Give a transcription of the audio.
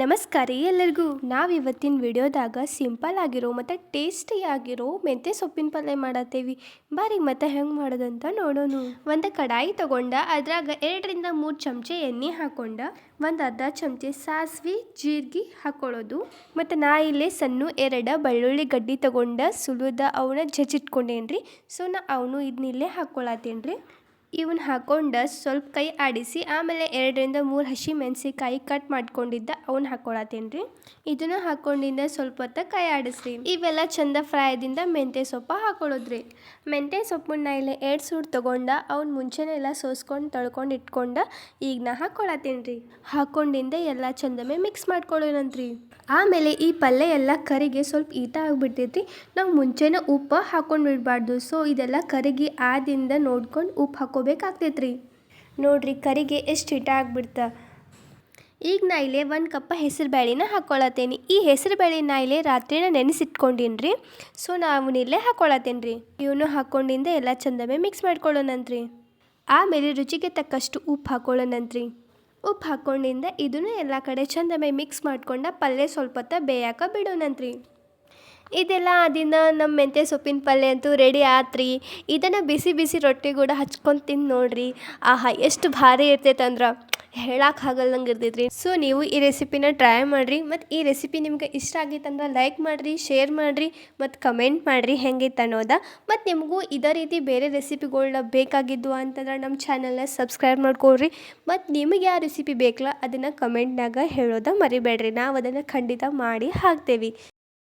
ನಮಸ್ಕಾರ ರೀ ಎಲ್ಲರಿಗೂ. ನಾವು ಇವತ್ತಿನ ವಿಡಿಯೋದಾಗ ಸಿಂಪಲ್ ಆಗಿರೋ ಮತ್ತು ಟೇಸ್ಟಿ ಆಗಿರೋ ಮೆಂತ್ಯ ಸೊಪ್ಪಿನ ಪಲ್ಯ ಮಾಡತ್ತೇವಿ. ಬಾರಿ ಮತ್ತೆ ಹೆಂಗೆ ಮಾಡೋದಂತ ನೋಡೋಣ ಒಂದು ಕಡಾಯಿ ತೊಗೊಂಡ ಅದ್ರಾಗ ಎರಡರಿಂದ ಮೂರು ಚಮಚೆ ಎಣ್ಣೆ ಹಾಕೊಂಡ, ಒಂದು ಅರ್ಧ ಚಮಚೆ ಸಾಸಿವೆ, ಜೀರಿಗೆ ಹಾಕೊಳ್ಳೋದು. ಮತ್ತು ನಾ ಇಲ್ಲೇ ಸಣ್ಣ ಎರಡ ಬೆಳ್ಳುಳ್ಳಿ ಗಡ್ಡಿ ತೊಗೊಂಡ ಸುಲಿದ ಅವನ್ನ ಜಜ್ಜಿಟ್ಕೊಂಡೇನ್ರಿ. ಸೊ ನಾ ಅವನು ಇದನ್ನಿಲ್ಲೇ ಹಾಕ್ಕೊಳತ್ತೇನ್ರಿ ಇವನ್ನ ಹಾಕ್ಕೊಂಡು ಸ್ವಲ್ಪ ಕೈ ಆಡಿಸಿ, ಆಮೇಲೆ ಎರಡರಿಂದ ಮೂರು ಹಸಿ ಮೆಣಸಿಕಾಯಿ ಕಟ್ ಮಾಡ್ಕೊಂಡಿದ್ದ ಅವನ್ನ ಹಾಕೊಳತ್ತೇನೆ ರೀ ಇದನ್ನ ಹಾಕೊಂಡಿಂದ ಸ್ವಲ್ಪ ಹೊತ್ತ ಕೈ ಆಡಿಸ್ರಿ. ಇವೆಲ್ಲ ಚಂದ ಫ್ರೈದಿಂದ ಮೆಂತ್ಯ ಸೊಪ್ಪು ಹಾಕೊಳ್ಳೋದ್ರಿ ಮೆಂತ್ಯ ಸೊಪ್ಪನ್ನ ಇಲ್ಲಿ ಎರಡು ಸೂಟ್ ತೊಗೊಂಡ ಅವ್ನ ಮುಂಚೆನೇ ಎಲ್ಲ ಸೋಸ್ಕೊಂಡು ತೊಳ್ಕೊಂಡು ಇಟ್ಕೊಂಡು ಈಗ ನಾ ಹಾಕೊಳತ್ತೇನೆ ರೀ ಹಾಕೊಂಡಿಂದ ಎಲ್ಲ ಚಂದಮೆ ಮಿಕ್ಸ್ ಮಾಡ್ಕೊಳ್ಳೋಣಂತ್ರಿ. ಆಮೇಲೆ ಈ ಪಲ್ಯ ಎಲ್ಲ ಕರಿಗೆ ಸ್ವಲ್ಪ ಈಟ ಆಗಿಬಿಡ್ತೈತಿ ನಾವು ಮುಂಚೆನೇ ಉಪ್ಪು ಹಾಕೊಂಡು ಬಿಡಬಾರ್ದು. ಸೊ ಇದೆಲ್ಲ ಕರಿಗೆ ಆದಿಂದ ನೋಡ್ಕೊಂಡು ಉಪ್ಪು ಹಾಕೋಬೇಕಾಗ್ತೈತೆ ರೀ ನೋಡ್ರಿ, ಕರಿಗೆ ಎಷ್ಟು ಹಿಟ ಆಗ್ಬಿಡ್ತ. ಈಗ ನಾ ಇಲ್ಲೇ ಒಂದು ಕಪ್ಪ ಹೆಸರು ಬೇಳೆನ ಹಾಕ್ಕೊಳತ್ತೇನೆ ಈ ಹೆಸರು ಬೇಳೆ ನಾ ಇಲ್ಲೇ ರಾತ್ರಿನ ನೆನೆಸಿಟ್ಕೊಂಡೀನಿ ರೀ ಸೊ, ನಾವು ಇಲ್ಲೇ ಹಾಕ್ಕೊಳತ್ತೇನೆ ರೀ ಇವನು ಹಾಕ್ಕೊಂಡಿಂದ ಎಲ್ಲ ಚಂದಮೇ ಮಿಕ್ಸ್ ಮಾಡ್ಕೊಳ್ಳೋಣಂತ್ರಿ. ಆಮೇಲೆ ರುಚಿಗೆ ತಕ್ಕಷ್ಟು ಉಪ್ಪು ಹಾಕೊಳ್ಳೋಣಂತ್ರಿ. ಉಪ್ಪು ಹಾಕ್ಕೊಂಡಿಂದ ಇದನ್ನು ಎಲ್ಲ ಕಡೆ ಚಂದಮೇ ಮಿಕ್ಸ್ ಮಾಡ್ಕೊಂಡ ಪಲ್ಯ ಸ್ವಲ್ಪ ಹೊತ್ತ ಬೇಯಾಕ ಬಿಡೋಣಂತ್ರಿ. ಇದೆಲ್ಲ ದಿನ ನಮ್ಮ ಮೆಂತ್ಯ ಸೊಪ್ಪಿನ ಪಲ್ಯ ಅಂತೂ ರೆಡಿ ಆತ್ರಿ. ಇದನ್ನು ಬಿಸಿ ಬಿಸಿ ರೊಟ್ಟಿ ಕೂಡ ಹಚ್ಕೊಂಡು ತಿಂದು ನೋಡ್ರಿ. ಆಹಾ, ಎಷ್ಟು ಭಾರಿ ಇರ್ತೈತೆ ಅಂದ್ರೆ ಹೇಳಕ್ಕೆ ಆಗಲ್ದಂಗೆ ಇರ್ತೈತ್ರಿ. ಸೊ ನೀವು ಈ ರೆಸಿಪಿನ ಟ್ರೈ ಮಾಡಿರಿ. ಮತ್ತು ಈ ರೆಸಿಪಿ ನಿಮ್ಗೆ ಇಷ್ಟ ಆಗಿತ್ತಂದ್ರೆ ಲೈಕ್ ಮಾಡಿರಿ ಶೇರ್ ಮಾಡಿರಿ, ಮತ್ತು ಕಮೆಂಟ್ ಮಾಡಿರಿ ಹೆಂಗಿತ್ತು ಅನ್ನೋದ. ಮತ್ತು ನಿಮಗೂ ಇದೇ ರೀತಿ ಬೇರೆ ರೆಸಿಪಿಗಳ್ನ ಬೇಕಾಗಿದ್ದು ಅಂತಂದ್ರೆ ನಮ್ಮ ಚಾನಲ್ನ ಸಬ್ಸ್ಕ್ರೈಬ್ ಮಾಡ್ಕೊಳ್ರಿ. ಮತ್ತು ನಿಮಗೆ ಯಾವ ರೆಸಿಪಿ ಬೇಕಲ್ಲ ಅದನ್ನು ಕಮೆಂಟ್ನಾಗ ಹೇಳೋದ ಮರಿಬೇಡ್ರಿ. ನಾವು ಅದನ್ನು ಖಂಡಿತ ಮಾಡಿ ಹಾಕ್ತೇವೆ.